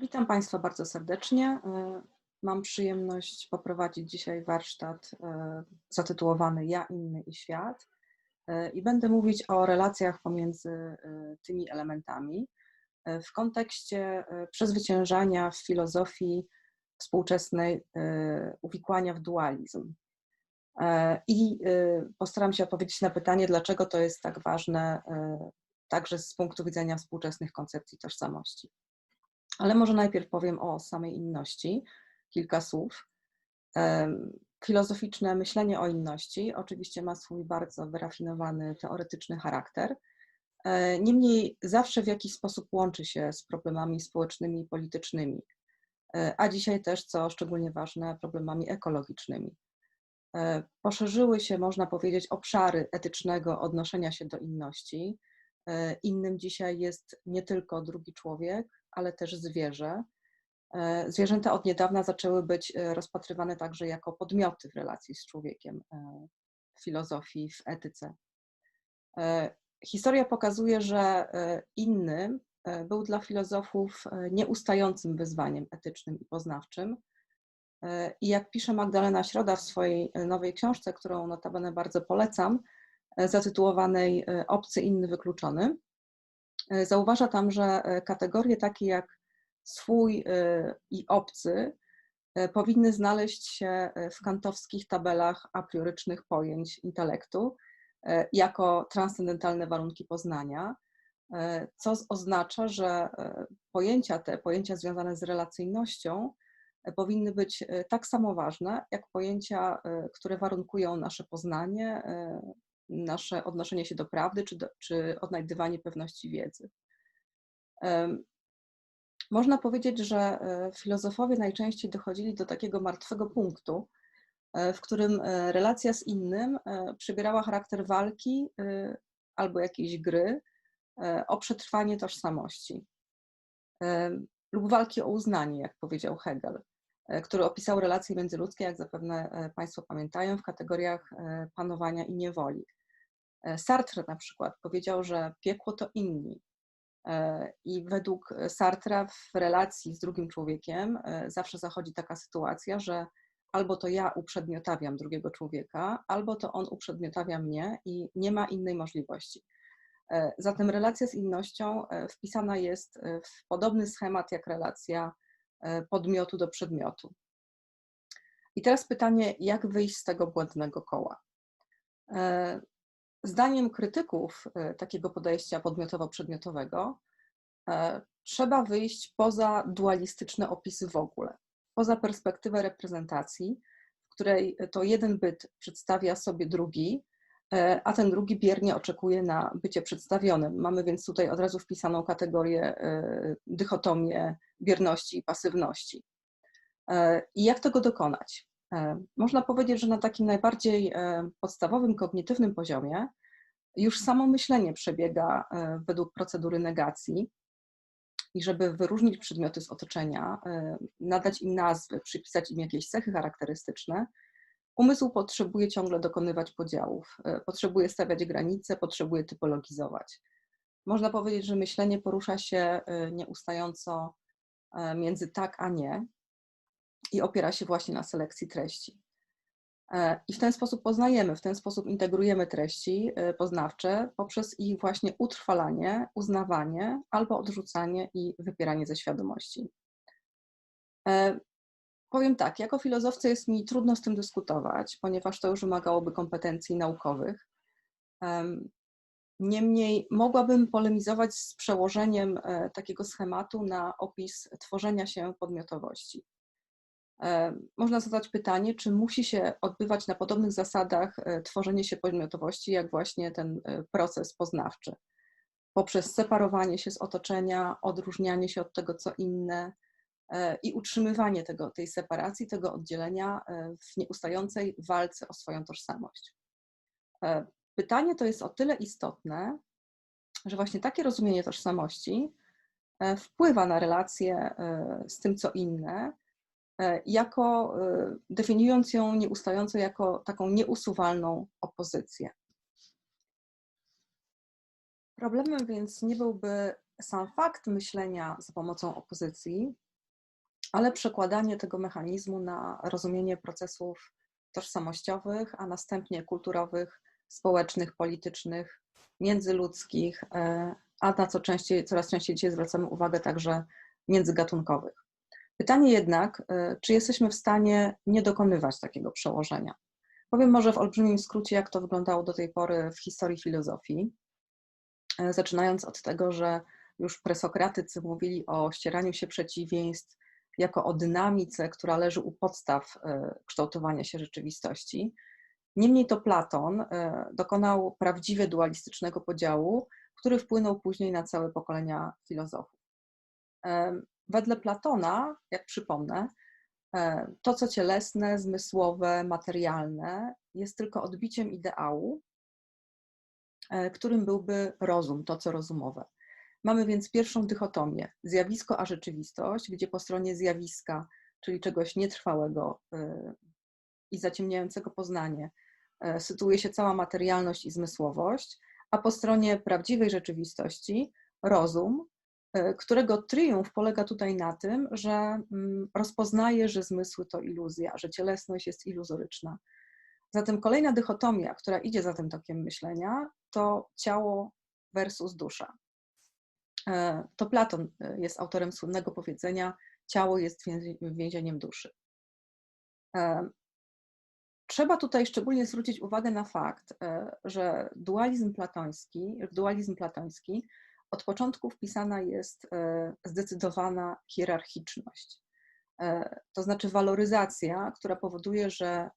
Witam Państwa bardzo serdecznie. E, Mam przyjemność poprowadzić dzisiaj warsztat e, zatytułowany Ja, inny i świat. E, I będę mówić o relacjach pomiędzy tymi elementami w kontekście przezwyciężania w filozofii współczesnej uwikłania w dualizm. I postaram się odpowiedzieć na pytanie, dlaczego to jest tak ważne, także z punktu widzenia współczesnych koncepcji tożsamości. Ale może najpierw powiem o samej inności, kilka słów. Filozoficzne myślenie o inności oczywiście ma swój bardzo wyrafinowany teoretyczny charakter. E, niemniej zawsze w jakiś sposób łączy się z problemami społecznymi i politycznymi, e, a dzisiaj też, co szczególnie ważne, problemami ekologicznymi. E, poszerzyły się, można powiedzieć, obszary etycznego odnoszenia się do inności. Innym dzisiaj jest nie tylko drugi człowiek, ale też zwierzę. E, zwierzęta od niedawna zaczęły być e, rozpatrywane także jako podmioty w relacji z człowiekiem e, w filozofii, w etyce. Historia pokazuje, że inny był dla filozofów nieustającym wyzwaniem etycznym i poznawczym. I jak pisze Magdalena Środa w swojej nowej książce, którą notabene bardzo polecam, zatytułowanej Obcy, inny, wykluczony, zauważa tam, że e, kategorie takie jak swój e, i obcy powinny znaleźć się w kantowskich tabelach apriorycznych pojęć intelektu jako transcendentalne warunki poznania, co oznacza, że pojęcia te, pojęcia związane z relacyjnością, powinny być tak samo ważne jak pojęcia, które warunkują nasze poznanie, nasze odnoszenie się do prawdy czy, do, czy odnajdywanie pewności wiedzy. Można powiedzieć, że e, filozofowie najczęściej dochodzili do takiego martwego punktu, e, w którym e, relacja z innym przybierała charakter walki albo jakiejś gry o przetrwanie tożsamości lub walki o uznanie, jak powiedział Hegel, który opisał relacje międzyludzkie, jak zapewne Państwo pamiętają, w kategoriach panowania i niewoli. E, Sartre na przykład powiedział, że piekło to inni. E, I według Sartra w relacji z drugim człowiekiem e, zawsze zachodzi taka sytuacja, że albo to ja uprzedmiotawiam drugiego człowieka, albo to on uprzedmiotawia mnie i nie ma innej możliwości. Zatem relacja z innością wpisana jest w podobny schemat jak relacja podmiotu do przedmiotu. I teraz pytanie, jak wyjść z tego błędnego koła? Zdaniem krytyków e, takiego podejścia podmiotowo-przedmiotowego e, trzeba wyjść poza dualistyczne opisy w ogóle, poza perspektywę reprezentacji, w której to jeden byt przedstawia sobie drugi, e, a ten drugi biernie oczekuje na bycie przedstawionym. Mamy więc tutaj od razu wpisaną kategorię dychotomię bierności i pasywności. I jak tego dokonać? E, można powiedzieć, że na takim najbardziej e, podstawowym, kognitywnym poziomie już samo myślenie przebiega e, według procedury negacji. I żeby wyróżnić przedmioty z otoczenia, nadać im nazwy, przypisać im jakieś cechy charakterystyczne, umysł potrzebuje ciągle dokonywać podziałów, potrzebuje stawiać granice, potrzebuje typologizować. Można powiedzieć, że myślenie porusza się nieustająco między tak a nie, i opiera się właśnie na selekcji treści. E, I w ten sposób poznajemy, w ten sposób integrujemy treści e, poznawcze poprzez ich właśnie utrwalanie, uznawanie albo odrzucanie i wypieranie ze świadomości. E, powiem tak, jako filozofce jest mi trudno z tym dyskutować, ponieważ to już wymagałoby kompetencji naukowych. Niemniej mogłabym polemizować z przełożeniem takiego schematu na opis tworzenia się podmiotowości. E, można zadać pytanie, czy musi się odbywać na podobnych zasadach e, tworzenie się podmiotowości, jak właśnie ten e, proces poznawczy. Poprzez separowanie się z otoczenia, odróżnianie się od tego, co inne i utrzymywanie tego, tej separacji, tego oddzielenia w nieustającej walce o swoją tożsamość. Pytanie to jest o tyle istotne, że właśnie takie rozumienie tożsamości wpływa na relacje z tym, co inne, jako e, definiując ją nieustająco jako taką nieusuwalną opozycję. Problemem więc nie byłby sam fakt myślenia za pomocą opozycji, ale przekładanie tego mechanizmu na rozumienie procesów tożsamościowych, a następnie kulturowych, społecznych, politycznych, międzyludzkich, e, a na co częściej, coraz częściej dzisiaj zwracamy uwagę także międzygatunkowych. Pytanie jednak, e, czy jesteśmy w stanie nie dokonywać takiego przełożenia? Powiem może w olbrzymim skrócie, jak to wyglądało do tej pory w historii filozofii. E, zaczynając od tego, że już presokratycy mówili o ścieraniu się przeciwieństw jako o dynamice, która leży u podstaw e, kształtowania się rzeczywistości. Niemniej to Platon dokonał prawdziwie dualistycznego podziału, który wpłynął później na całe pokolenia filozofów. Wedle Platona, jak przypomnę, to, co cielesne, zmysłowe, materialne, jest tylko odbiciem ideału, E, którym byłby rozum, to co rozumowe. Mamy więc pierwszą dychotomię, zjawisko a rzeczywistość, gdzie po stronie zjawiska, czyli czegoś nietrwałego e, i zaciemniającego poznanie, e, sytuuje się cała materialność i zmysłowość, a po stronie prawdziwej rzeczywistości rozum, którego triumf polega tutaj na tym, że mm, rozpoznaje, że zmysły to iluzja, że cielesność jest iluzoryczna, Zatem kolejna dychotomia, która idzie za tym tokiem myślenia, to ciało versus dusza. E, to Platon e, jest autorem słynnego powiedzenia: ciało jest więzieniem duszy. E, trzeba tutaj szczególnie zwrócić uwagę na fakt, że dualizm platoński, dualizm platoński od początku wpisana jest zdecydowana hierarchiczność. To znaczy waloryzacja, która powoduje, że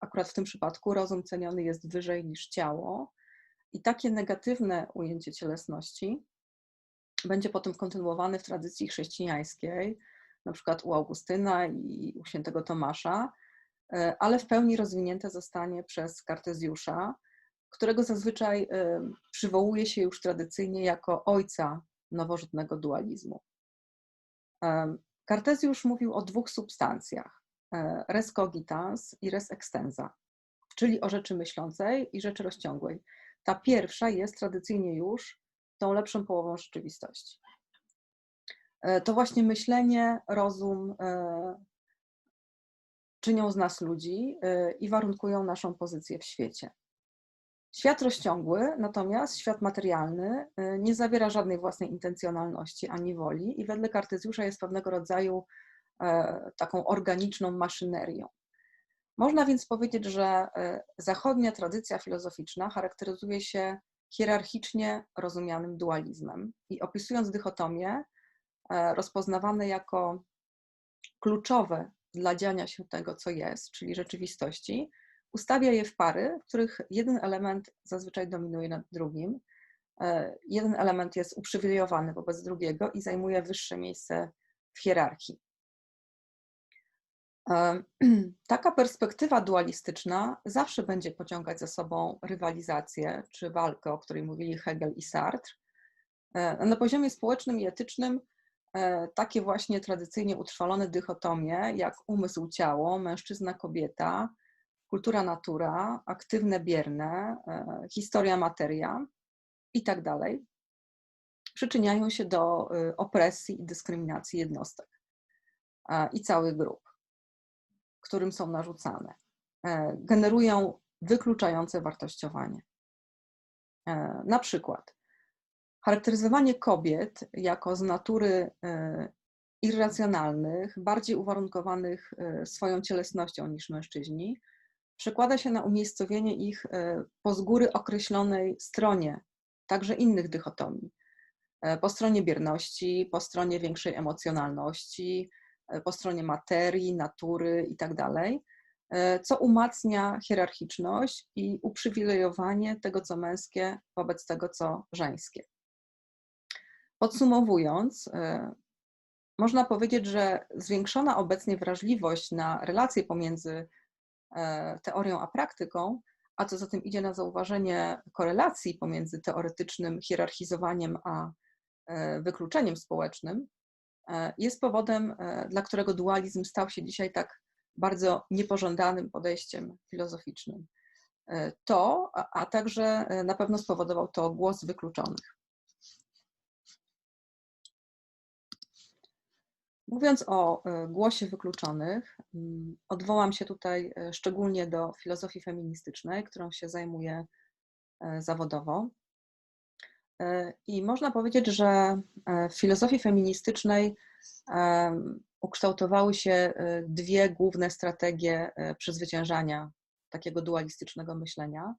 akurat w tym przypadku rozum ceniony jest wyżej niż ciało. I takie negatywne ujęcie cielesności będzie potem kontynuowane w tradycji chrześcijańskiej, na przykład u Augustyna i u świętego Tomasza, e, ale w pełni rozwinięte zostanie przez Kartezjusza, którego zazwyczaj e, przywołuje się już tradycyjnie jako ojca nowożytnego dualizmu. E, Kartezjusz mówił o dwóch substancjach E, res cogitans i res extensa, czyli o rzeczy myślącej i rzeczy rozciągłej. Ta pierwsza jest tradycyjnie już tą lepszą połową rzeczywistości. To właśnie myślenie, rozum czynią z nas ludzi i warunkują naszą pozycję w świecie. Świat rozciągły, natomiast świat materialny nie zawiera żadnej własnej intencjonalności ani woli i wedle Kartezjusza jest pewnego rodzaju E, taką organiczną maszynerią. Można więc powiedzieć, że e, zachodnia tradycja filozoficzna charakteryzuje się hierarchicznie rozumianym dualizmem i opisując dychotomię, e, rozpoznawane jako kluczowe dla dziania się tego, co jest, czyli rzeczywistości, ustawia je w pary, w których jeden element zazwyczaj dominuje nad drugim. Jeden element jest uprzywilejowany wobec drugiego i zajmuje wyższe miejsce w hierarchii. Taka perspektywa dualistyczna zawsze będzie pociągać za sobą rywalizację czy walkę, o której mówili Hegel i Sartre. E, na poziomie społecznym i etycznym e, takie właśnie tradycyjnie utrwalone dychotomie jak umysł-ciało, mężczyzna-kobieta, kultura-natura, aktywne-bierne, e, historia-materia i tak dalej, przyczyniają się do opresji i dyskryminacji jednostek i całych grup którym są narzucane. E, generują wykluczające wartościowanie. E, na przykład charakteryzowanie kobiet jako z natury e, irracjonalnych, bardziej uwarunkowanych swoją cielesnością niż mężczyźni, przekłada się na umiejscowienie ich po z góry określonej stronie, także innych dychotomii. Po stronie bierności, po stronie większej emocjonalności, E, po stronie materii, natury i tak e, co umacnia hierarchiczność i uprzywilejowanie tego, co męskie wobec tego, co żeńskie. Podsumowując, e, można powiedzieć, że zwiększona obecnie wrażliwość na relacje pomiędzy teorią a praktyką, a co za tym idzie na zauważenie korelacji pomiędzy teoretycznym hierarchizowaniem a wykluczeniem społecznym, E, jest powodem, e, dla którego dualizm stał się dzisiaj tak bardzo niepożądanym podejściem filozoficznym. E, to, a także na pewno spowodował to głos wykluczonych. Mówiąc o głosie wykluczonych, mm, odwołam się tutaj szczególnie do filozofii feministycznej, którą się zajmuję zawodowo. I można powiedzieć, że w filozofii feministycznej ukształtowały się dwie główne strategie przezwyciężania takiego dualistycznego myślenia.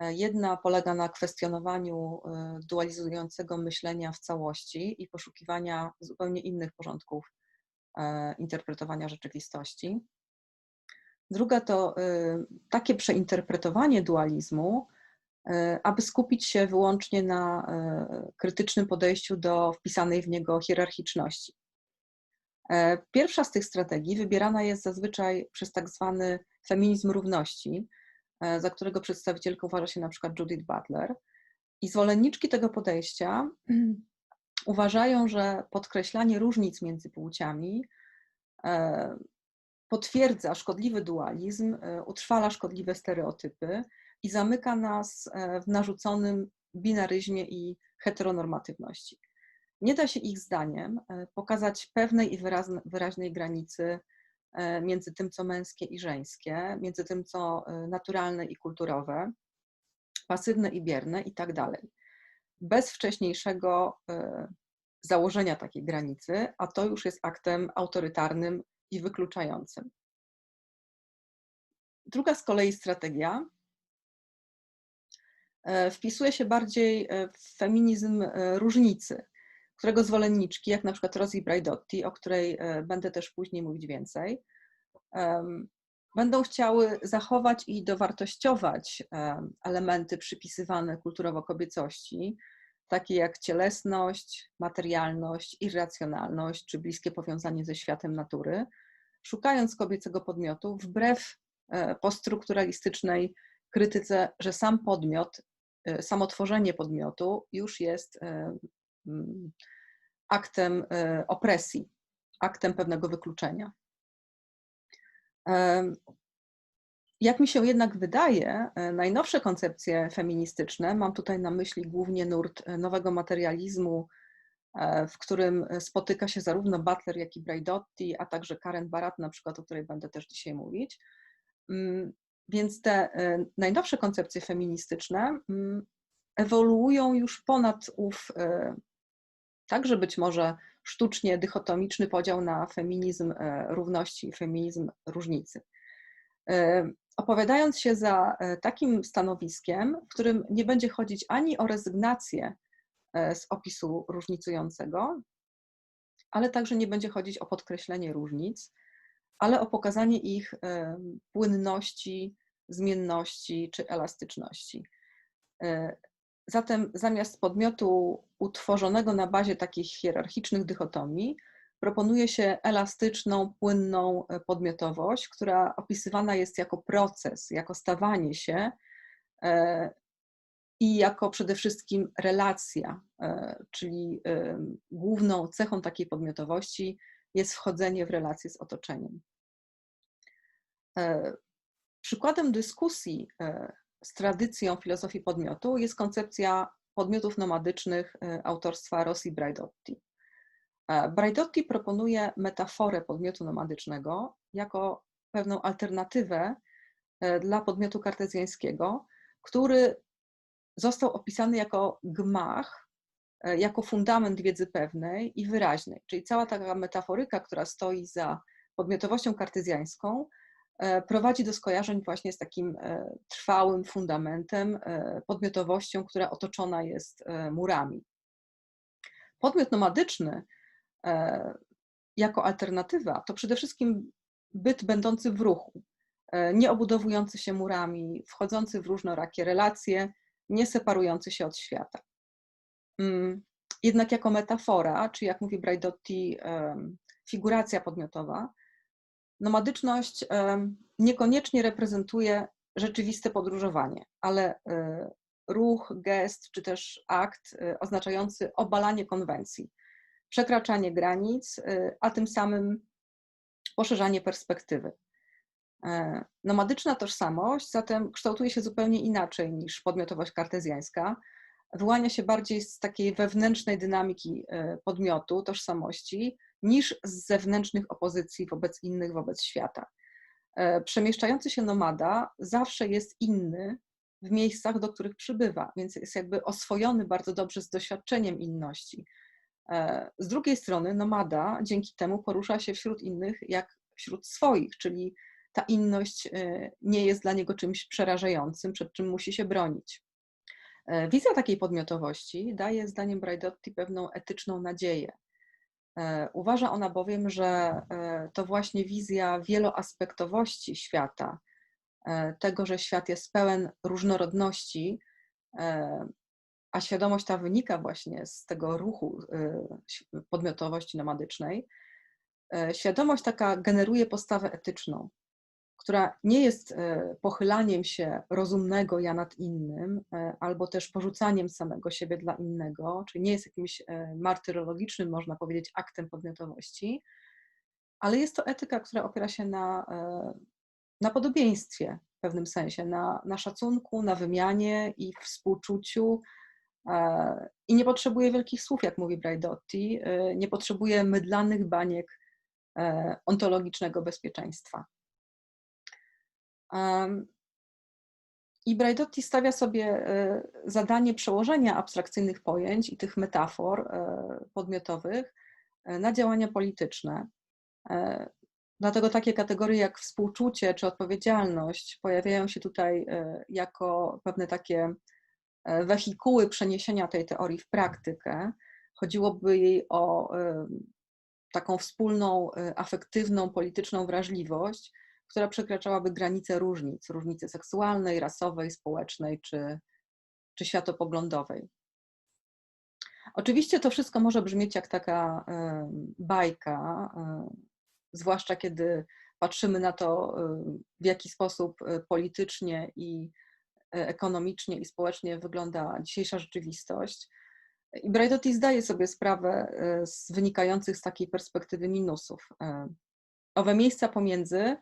E, jedna polega na kwestionowaniu e, dualizującego myślenia w całości i poszukiwania zupełnie innych porządków e, interpretowania rzeczywistości. Druga to takie przeinterpretowanie dualizmu, aby skupić się wyłącznie na krytycznym podejściu do wpisanej w niego hierarchiczności. Pierwsza z tych strategii wybierana jest zazwyczaj przez tak zwany feminizm równości, za którego przedstawicielką uważa się na przykład Judith Butler. I zwolenniczki tego podejścia uważają, że podkreślanie różnic między płciami e, potwierdza szkodliwy dualizm, e, utrwala szkodliwe stereotypy i zamyka nas w narzuconym binaryzmie i heteronormatywności. Nie da się ich zdaniem pokazać pewnej i wyraźnej granicy E, między tym, co męskie i żeńskie, między tym, co e, naturalne i kulturowe, pasywne i bierne i tak dalej. Bez wcześniejszego e, założenia takiej granicy, a to już jest aktem autorytarnym i wykluczającym. Druga z kolei strategia wpisuje się bardziej w feminizm różnicy, którego zwolenniczki, jak na przykład Rosie Braidotti, o której e, będę też później mówić więcej, będą chciały zachować i dowartościować elementy przypisywane kulturowo kobiecości, takie jak cielesność, materialność, irracjonalność czy bliskie powiązanie ze światem natury, szukając kobiecego podmiotu wbrew e, poststrukturalistycznej krytyce, że sam podmiot, e, samo tworzenie podmiotu już jest aktem e, opresji, aktem pewnego wykluczenia. Jak mi się jednak wydaje, e, najnowsze koncepcje feministyczne, mam tutaj na myśli głównie nurt e, nowego materializmu, w którym spotyka się zarówno Butler, jak i Braidotti, a także Karen Barat, na przykład, o której będę też dzisiaj mówić. Mm, więc te najnowsze koncepcje feministyczne mm, ewoluują już ponad ów także być może sztucznie dychotomiczny podział na feminizm e, równości i feminizm różnicy. E, opowiadając się za e, takim stanowiskiem, w którym nie będzie chodzić ani o rezygnację z opisu różnicującego, ale także nie będzie chodzić o podkreślenie różnic, ale o pokazanie ich płynności, zmienności czy elastyczności. Zatem zamiast podmiotu utworzonego na bazie takich hierarchicznych dychotomii, proponuje się elastyczną, płynną e, podmiotowość, która opisywana jest jako proces, jako stawanie się e, i jako przede wszystkim relacja, e, czyli główną cechą takiej podmiotowości jest wchodzenie w relacje z otoczeniem. Przykładem dyskusji z tradycją filozofii podmiotu jest koncepcja podmiotów nomadycznych y, autorstwa Rossi Braidotti. E, Braidotti proponuje metaforę podmiotu nomadycznego jako pewną alternatywę e, dla podmiotu kartezjańskiego, który został opisany jako gmach, e, jako fundament wiedzy pewnej i wyraźnej. Czyli cała taka metaforyka, która stoi za podmiotowością kartezjańską, prowadzi do skojarzeń właśnie z takim e, trwałym fundamentem, e, podmiotowością, która otoczona jest murami. Podmiot nomadyczny jako alternatywa to przede wszystkim byt będący w ruchu, nie obudowujący się murami, wchodzący w różnorakie relacje, nie separujący się od świata. Mm, jednak jako metafora, czy jak mówi Braidotti, figuracja podmiotowa, nomadyczność niekoniecznie reprezentuje rzeczywiste podróżowanie, ale e, ruch, gest czy też akt e, oznaczający obalanie konwencji, przekraczanie granic, e, a tym samym poszerzanie perspektywy. Nomadyczna tożsamość zatem kształtuje się zupełnie inaczej niż podmiotowość kartezjańska, wyłania się bardziej z takiej wewnętrznej dynamiki podmiotu, tożsamości, niż z zewnętrznych opozycji wobec innych, wobec świata. Przemieszczający się nomada zawsze jest inny w miejscach, do których przybywa, więc jest jakby oswojony bardzo dobrze z doświadczeniem inności. E, z drugiej strony, nomada dzięki temu porusza się wśród innych jak wśród swoich, czyli ta inność e, nie jest dla niego czymś przerażającym, przed czym musi się bronić. E, wizja takiej podmiotowości daje, zdaniem Braidotti, pewną etyczną nadzieję. Uważa ona bowiem, że to właśnie wizja wieloaspektowości świata, tego, że świat jest pełen różnorodności, a świadomość ta wynika właśnie z tego ruchu podmiotowości nomadycznej. E, świadomość taka generuje postawę etyczną, która nie jest e, pochylaniem się rozumnego ja nad innym, e, albo też porzucaniem samego siebie dla innego, czyli nie jest jakimś martyrologicznym, można powiedzieć, aktem podmiotowości, ale jest to etyka, która opiera się na, na podobieństwie w pewnym sensie, na, na szacunku, na wymianie i współczuciu, i nie potrzebuje wielkich słów, jak mówi Braidotti, e, nie potrzebuje mydlanych baniek e, ontologicznego bezpieczeństwa. I Braidotti stawia sobie e, zadanie przełożenia abstrakcyjnych pojęć i tych metafor podmiotowych na działania polityczne. Dlatego takie kategorie jak współczucie czy odpowiedzialność pojawiają się tutaj jako pewne takie E, wehikuły przeniesienia tej teorii w praktykę. Chodziłoby jej o e, taką wspólną, e, afektywną, polityczną wrażliwość, która przekraczałaby granice różnic, różnicy seksualnej, rasowej, społecznej czy, czy światopoglądowej. Oczywiście to wszystko może brzmieć jak taka bajka, zwłaszcza kiedy patrzymy na to, w jaki sposób politycznie i E, ekonomicznie i społecznie wygląda dzisiejsza rzeczywistość. I Braidotti zdaje sobie sprawę e, z wynikających z takiej perspektywy minusów. E, owe miejsca pomiędzy,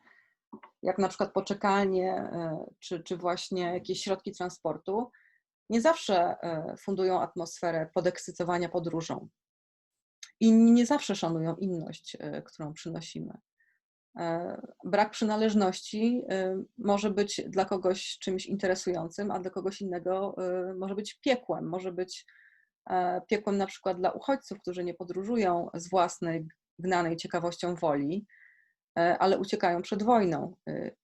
jak na przykład poczekalnie, czy, czy właśnie jakieś środki transportu, nie zawsze fundują atmosferę podekscytowania podróżą. I nie zawsze szanują inność, którą przynosimy. E, brak przynależności e, może być dla kogoś czymś interesującym, a dla kogoś innego e, może być piekłem. Może być piekłem na przykład dla uchodźców, którzy nie podróżują z własnej, gnanej ciekawością woli, ale uciekają przed wojną.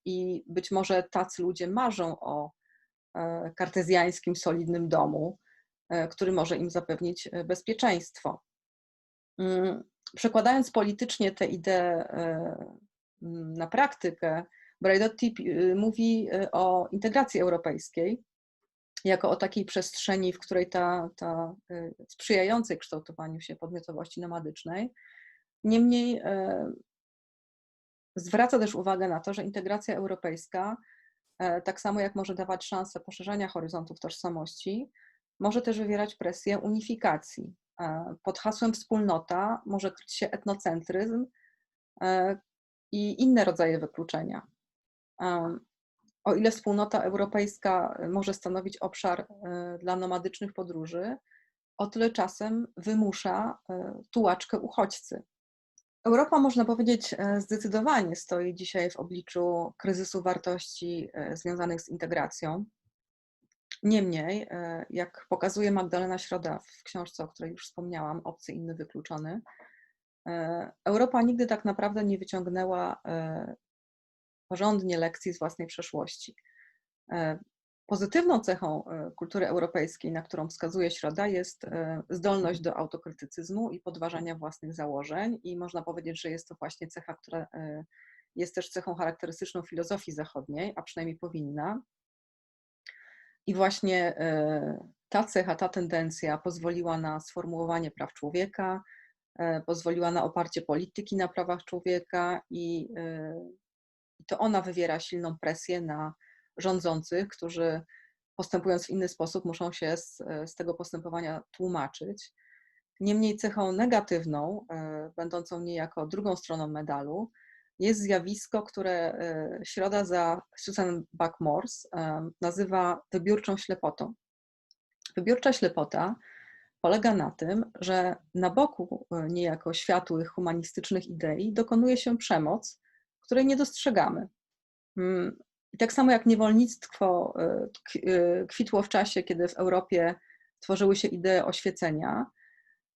I być może tacy ludzie marzą o kartezjańskim, solidnym domu, który może im zapewnić bezpieczeństwo. Mm, przekładając politycznie tę ideę Mm, na praktykę, Braidotti mówi o integracji europejskiej jako o takiej przestrzeni, w której ta, ta sprzyjającej kształtowaniu się podmiotowości nomadycznej. Niemniej zwraca też uwagę na to, że integracja europejska, tak samo jak może dawać szansę poszerzania horyzontów tożsamości, może też wywierać presję unifikacji. Pod hasłem wspólnota może kryć się etnocentryzm, i inne rodzaje wykluczenia. O ile wspólnota europejska może stanowić obszar e, dla nomadycznych podróży, o tyle czasem wymusza e, tułaczkę uchodźcy. Europa, można powiedzieć, e, zdecydowanie stoi dzisiaj w obliczu kryzysu wartości związanych z integracją. Niemniej, jak pokazuje Magdalena Środa w książce, o której już wspomniałam, Obcy, inny, wykluczony, E, Europa nigdy tak naprawdę nie wyciągnęła e, porządnie lekcji z własnej przeszłości. E, pozytywną cechą kultury europejskiej, na którą wskazuje Środa, jest zdolność do autokrytycyzmu i podważania własnych założeń, i można powiedzieć, że jest to właśnie cecha, która jest też cechą charakterystyczną filozofii zachodniej, a przynajmniej powinna. I właśnie ta cecha, ta tendencja pozwoliła na sformułowanie praw człowieka, E, pozwoliła na oparcie polityki na prawach człowieka i e, to ona wywiera silną presję na rządzących, którzy postępując w inny sposób muszą się z, z tego postępowania tłumaczyć. Niemniej cechą negatywną, e, będącą niejako drugą stroną medalu, jest zjawisko, które Środa za Susan Buck-Morse nazywa wybiórczą ślepotą. Wybiórcza ślepota polega na tym, że na boku niejako światłych, humanistycznych idei dokonuje się przemoc, której nie dostrzegamy. I tak samo jak niewolnictwo kwitło w czasie, kiedy w Europie tworzyły się idee oświecenia,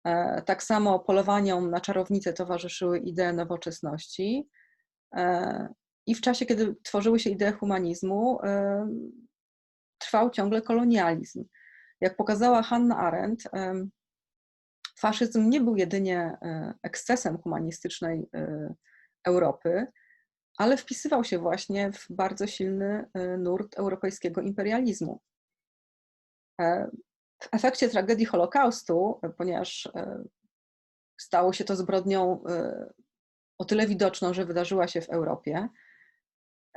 E, tak samo polowaniom na czarownice towarzyszyły idee nowoczesności. E, I w czasie, kiedy tworzyły się idee humanizmu, e, trwał ciągle kolonializm. Jak pokazała Hannah Arendt, faszyzm nie był jedynie ekscesem humanistycznej Europy, ale wpisywał się właśnie w bardzo silny nurt europejskiego imperializmu. W efekcie tragedii Holokaustu, ponieważ e, stało się to zbrodnią e, o tyle widoczną, że wydarzyła się w Europie,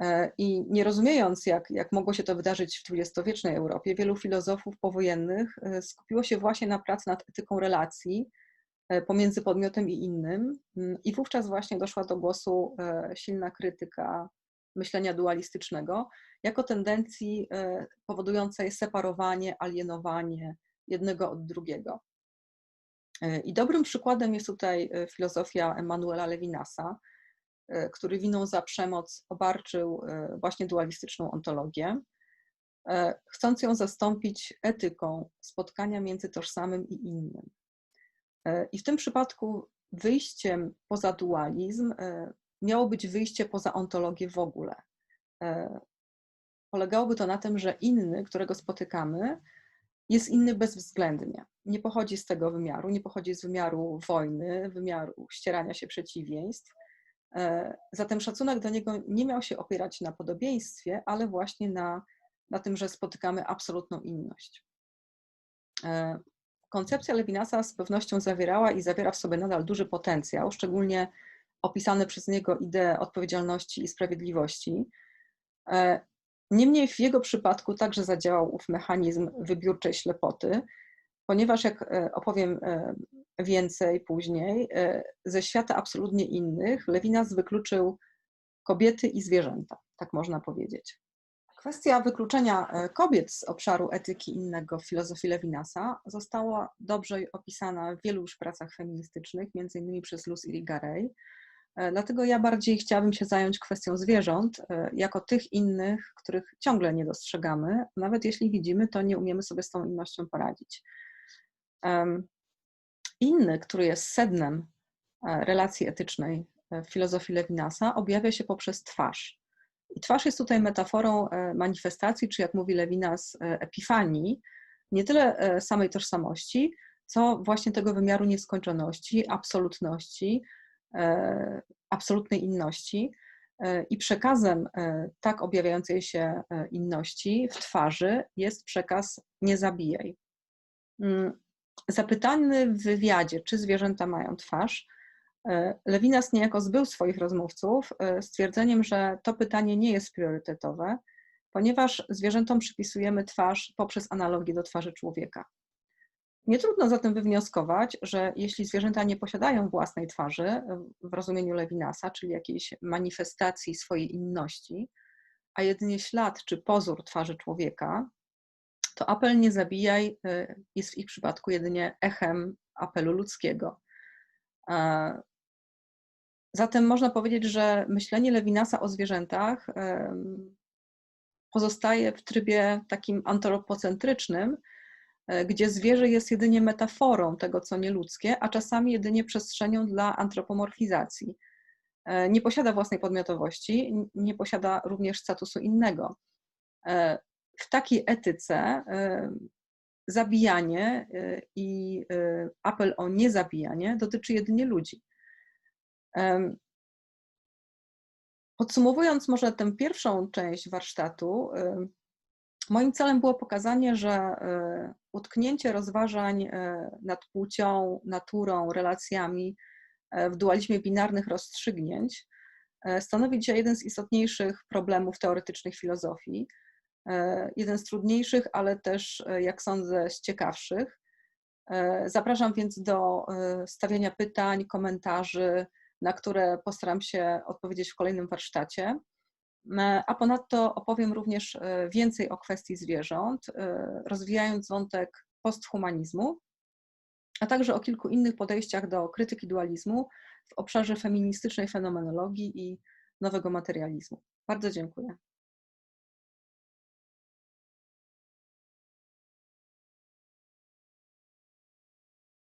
e, i nie rozumiejąc, jak, jak mogło się to wydarzyć w dwudziestowiecznej Europie, wielu filozofów powojennych skupiło się właśnie na pracy nad etyką relacji pomiędzy podmiotem i innym. Mm, I wówczas właśnie doszła do głosu silna krytyka myślenia dualistycznego, jako tendencji e, powodującej separowanie, alienowanie jednego od drugiego. E, I dobrym przykładem jest tutaj e, filozofia Emanuela Levinasa, który winą za przemoc obarczył właśnie dualistyczną ontologię, chcąc ją zastąpić etyką spotkania między tożsamym i innym. I w tym przypadku wyjściem poza dualizm miało być wyjście poza ontologię w ogóle. E, polegałoby to na tym, że inny, którego spotykamy, jest inny bezwzględnie. Nie pochodzi z tego wymiaru, nie pochodzi z wymiaru wojny, wymiaru ścierania się przeciwieństw. E, zatem szacunek do niego nie miał się opierać na podobieństwie, ale właśnie na, na tym, że spotykamy absolutną inność. Koncepcja Levinasa z pewnością zawierała i zawiera w sobie nadal duży potencjał, szczególnie opisane przez niego idee odpowiedzialności i sprawiedliwości. E, niemniej w jego przypadku także zadziałał ów mechanizm wybiórczej ślepoty, ponieważ, jak e, opowiem e, więcej później, ze świata absolutnie innych Lewinas wykluczył kobiety i zwierzęta, tak można powiedzieć. Kwestia wykluczenia kobiet z obszaru etyki innego w filozofii Lewinasa została dobrze opisana w wielu już pracach feministycznych, m.in. przez Lucy Irigaray, E, dlatego ja bardziej chciałabym się zająć kwestią zwierząt, e, jako tych innych, których ciągle nie dostrzegamy. Nawet jeśli widzimy, to nie umiemy sobie z tą innością poradzić. Inny, który jest sednem e, relacji etycznej w filozofii Levinasa, objawia się poprzez twarz. I twarz jest tutaj metaforą manifestacji, czy jak mówi Lewinas, epifanii, nie tyle samej tożsamości, co właśnie tego wymiaru nieskończoności, absolutności, E, absolutnej inności. E, I przekazem e, tak objawiającej się inności w twarzy jest przekaz nie zabijaj. Mm, zapytany w wywiadzie, czy zwierzęta mają twarz, Lewinas niejako zbył swoich rozmówców stwierdzeniem, że to pytanie nie jest priorytetowe, ponieważ zwierzętom przypisujemy twarz poprzez analogię do twarzy człowieka. Nie trudno zatem wywnioskować, że jeśli zwierzęta nie posiadają własnej twarzy w rozumieniu Levinasa, czyli jakiejś manifestacji swojej inności, a jedynie ślad czy pozór twarzy człowieka, to apel nie zabijaj y, jest w ich przypadku jedynie echem apelu ludzkiego. Zatem można powiedzieć, że myślenie Lewinasa o zwierzętach pozostaje w trybie takim antropocentrycznym, E, gdzie zwierzę jest jedynie metaforą tego, co nieludzkie, a czasami jedynie przestrzenią dla antropomorfizacji. E, nie posiada własnej podmiotowości, nie posiada również statusu innego. E, w takiej etyce zabijanie i apel o niezabijanie dotyczy jedynie ludzi. Podsumowując może tę pierwszą część warsztatu, Moim celem było pokazanie, że e, utknięcie rozważań e, nad płcią, naturą, relacjami e, w dualizmie binarnych rozstrzygnięć stanowi dzisiaj jeden z istotniejszych problemów teoretycznych filozofii. Jeden z trudniejszych, ale też, jak sądzę, z ciekawszych. Zapraszam więc do stawiania pytań, komentarzy, na które postaram się odpowiedzieć w kolejnym warsztacie. E, a ponadto opowiem również e, więcej o kwestii zwierząt, e, rozwijając wątek posthumanizmu, a także o kilku innych podejściach do krytyki dualizmu w obszarze feministycznej fenomenologii i nowego materializmu. Bardzo dziękuję.